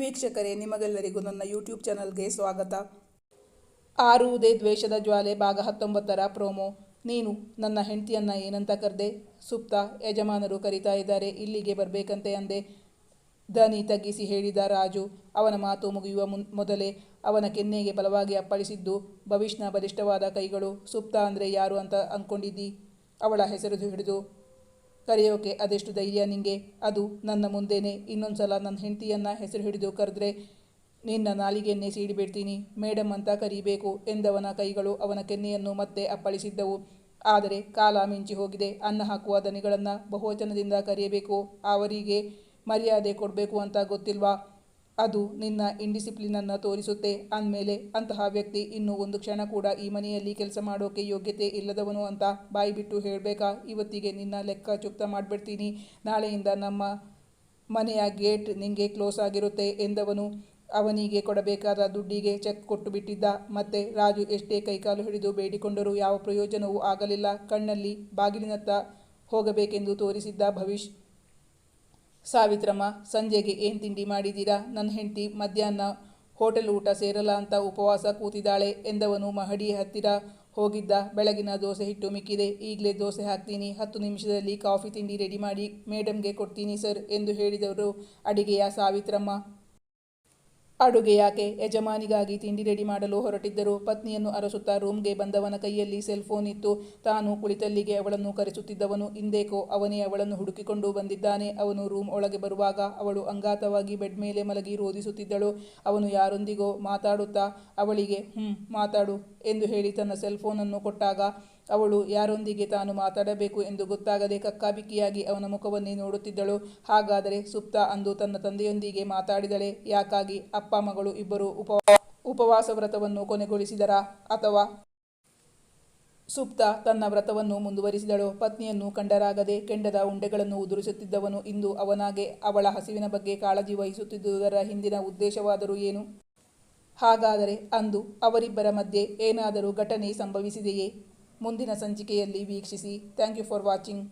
ವೀಕ್ಷಕರೇ, ನಿಮಗೆಲ್ಲರಿಗೂ ನನ್ನ ಯೂಟ್ಯೂಬ್ ಚಾನಲ್ಗೆ ಸ್ವಾಗತ. ಆರುವುದೇ ದ್ವೇಷದ ಜ್ವಾಲೆ ಭಾಗ ಹತ್ತೊಂಬತ್ತರ ಪ್ರೋಮೋ ನೀನು ನನ್ನ ಹೆಂಡತಿಯನ್ನು ಏನಂತ ಕರೆದೆ? ಸುಪ್ತ, ಯಜಮಾನರು ಕರೀತಾ ಇದ್ದಾರೆ, ಇಲ್ಲಿಗೆ ಬರಬೇಕಂತೆ ಅಂದೆ. ದನಿ ತಗ್ಗಿಸಿ ಹೇಳಿದ ರಾಜು, ಅವನ ಮಾತು ಮುಗಿಯುವ ಮುನ್, ಮೊದಲೇ ಅವನ ಕೆನ್ನೆಗೆ ಬಲವಾಗಿ ಅಪ್ಪಳಿಸಿದ್ದು ಭವಿಷ್ಯನ ಬಲಿಷ್ಠವಾದ ಕೈಗಳು. ಸುಪ್ತ ಅಂದರೆ ಯಾರು ಅಂತ ಅಂದ್ಕೊಂಡಿದ್ದಿ ಅವಳ ಹೆಸರು ಹಿಡಿದು ಕರೆಯೋಕೆ ಅದೆಷ್ಟು ಧೈರ್ಯ ನಿಂಗೆ? ಅದು ನನ್ನ ಮುಂದೆನೇ. ಇನ್ನೊಂದ್ಸಲ ನನ್ನ ಹೆಂಡತಿಯನ್ನು ಹೆಸರು ಹಿಡಿದು ಕರೆದ್ರೆ ನಿನ್ನ ನಾಲಿಗೆಯನ್ನೇ ಸೀಡಿಬಿಡ್ತೀನಿ ಮೇಡಮ್ ಅಂತ ಕರೀಬೇಕು ಎಂದವನ ಕೈಗಳು ಅವನ ಕೆನ್ನೆಯನ್ನು ಮತ್ತೆ ಅಪ್ಪಳಿಸಿದ್ದವು. ಆದರೆ ಕಾಲ ಮಿಂಚಿ ಹೋಗಿದೆ. ಅನ್ನ ಹಾಕುವ ದನಿಗಳನ್ನು ಬಹುವಚನದಿಂದ ಕರೆಯಬೇಕು. ಅವರಿಗೆ ಮರ್ಯಾದೆ ಕೊಡಬೇಕು ಅಂತ ಗೊತ್ತಿಲ್ವಾ? ಅದು ನಿನ್ನ ಇಂಡಿಸಿಪ್ಲಿನನ್ನು ತೋರಿಸುತ್ತೆ. ಅಂದಮೇಲೆ ಅಂತಹ ವ್ಯಕ್ತಿ ಇನ್ನು ಒಂದು ಕ್ಷಣ ಕೂಡ ಈ ಮನೆಯಲ್ಲಿ ಕೆಲಸ ಮಾಡೋಕೆ ಯೋಗ್ಯತೆ ಇಲ್ಲದವನು ಅಂತ ಬಾಯಿ ಬಿಟ್ಟು ಹೇಳಬೇಕಾ? ಇವತ್ತಿಗೆ ನಿನ್ನ ಲೆಕ್ಕ ಚುಕ್ತ ಮಾಡಿಬಿಡ್ತೀನಿ. ನಾಳೆಯಿಂದ ನಮ್ಮ ಮನೆಯ ಗೇಟ್ ನಿಂಗೆ ಕ್ಲೋಸ್ ಆಗಿರುತ್ತೆ ಎಂದವನು ಅವನಿಗೆ ಕೊಡಬೇಕಾದ ದುಡ್ಡಿಗೆ ಚೆಕ್ ಕೊಟ್ಟು ಬಿಟ್ಟಿದ್ದ ಮತ್ತೆ ರಾಜು ಎಷ್ಟೇ ಕೈಕಾಲು ಹಿಡಿದು ಬೇಡಿಕೊಂಡರೂ ಯಾವ ಪ್ರಯೋಜನವೂ ಆಗಲಿಲ್ಲ. ಕಣ್ಣಲ್ಲಿ ಬಾಗಿಲಿನತ್ತ ಹೋಗಬೇಕೆಂದು ತೋರಿಸಿದ್ದ ಭವಿಷ್ ಸಾವಿತ್ರಮ್ಮ, ಸಂಜೆಗೆ ಏನು ತಿಂಡಿ ಮಾಡಿದ್ದೀರಾ ನನ್ನ ಹೆಂಡತಿ ಮಧ್ಯಾಹ್ನ ಹೋಟೆಲ್ ಊಟ ಸೇರಲ್ಲ ಅಂತ ಉಪವಾಸ ಕೂತಿದ್ದಾಳೆ ಎಂದವನು ಮಹಡಿ ಹತ್ತಿರ ಹೋಗಿದ್ದ. ಬೆಳಗಿನ ದೋಸೆ ಹಿಟ್ಟು ಮಿಕ್ಕಿದೆ. ಈಗಲೇ ದೋಸೆ ಹಾಕ್ತೀನಿ. ಹತ್ತು ನಿಮಿಷದಲ್ಲಿ ಕಾಫಿ ತಿಂಡಿ ರೆಡಿ ಮಾಡಿ ಮೇಡಮ್ಗೆ ಕೊಡ್ತೀನಿ ಸರ್ ಎಂದು ಹೇಳಿದವರು ಅಡಿಗೆಯ ಸಾವಿತ್ರಮ್ಮ. ಅಡುಗೆ ಯಾಕೆ ಯಜಮಾನಿಗಾಗಿ ತಿಂಡಿ ರೆಡಿ ಮಾಡಲು ಹೊರಟಿದ್ದರು ಪತ್ನಿಯನ್ನು ಅರಸುತ್ತಾ ರೂಮ್ಗೆ ಬಂದವನ ಕೈಯಲ್ಲಿ ಸೆಲ್ ಫೋನ್ ಇತ್ತು. ತಾನು ಕುಳಿತಲ್ಲಿಗೆ ಅವಳನ್ನು ಕರೆಸುತ್ತಿದ್ದವನು ಇಂದೇಕೋ ಅವನೇ ಅವಳನ್ನು ಹುಡುಕಿಕೊಂಡು ಬಂದಿದ್ದಾನೆ. ಅವನು ರೂಮ್ ಒಳಗೆ ಬರುವಾಗ ಅವಳು ಅಂಗಾತವಾಗಿ ಬೆಡ್ ಮೇಲೆ ಮಲಗಿ ರೋಧಿಸುತ್ತಿದ್ದಳು ಅವನು ಯಾರೊಂದಿಗೋ ಮಾತಾಡುತ್ತಾ ಅವಳಿಗೆ ಹ್ಞೂ ಮಾತಾಡು ಎಂದು ಹೇಳಿ ತನ್ನ ಸೆಲ್ ಫೋನನ್ನು ಕೊಟ್ಟಾಗ ಅವಳು ಯಾರೊಂದಿಗೆ ತಾನು ಮಾತಾಡಬೇಕು ಎಂದು ಗೊತ್ತಾಗದೆ ಕಕ್ಕಾಬಿಕ್ಕಿಯಾಗಿ ಅವನ ಮುಖವನ್ನೇ ನೋಡುತ್ತಿದ್ದಳು. ಹಾಗಾದರೆ ಸುಪ್ತ ಅಂದು ತನ್ನ ತಂದೆಯೊಂದಿಗೆ ಮಾತಾಡಿದಳೆ. ಯಾಕಾಗಿ? ಅಪ್ಪ, ಮಗಳು ಇಬ್ಬರು ಉಪ, ಉಪವಾಸ ವ್ರತವನ್ನು ಕೊನೆಗೊಳಿಸಿದರಾ ಅಥವಾ? ಸುಪ್ತ ತನ್ನ ವ್ರತವನ್ನು ಮುಂದುವರಿಸಿದಳು. ಪತ್ನಿಯನ್ನು ಕಂಡರಾಗದೆ ಕೆಂಡದ ಉಂಡೆಗಳನ್ನು ಉದುರಿಸುತ್ತಿದ್ದವನು ಇಂದು ಅವನಾಗೆ ಅವಳ ಹಸಿವಿನ ಬಗ್ಗೆ ಕಾಳಜಿ ವಹಿಸುತ್ತಿದ್ದುದರ ಹಿಂದಿನ ಉದ್ದೇಶವಾದರೂ ಏನು? ಹಾಗಾದರೆ ಅಂದು ಅವರಿಬ್ಬರ ಮಧ್ಯೆ ಏನಾದರೂ ಘಟನೆ ಸಂಭವಿಸಿದೆಯೇ? ಮುಂದಿನ ಸಂಚಿಕೆಯಲ್ಲಿ ವೀಕ್ಷಿಸಿ. Thank you for watching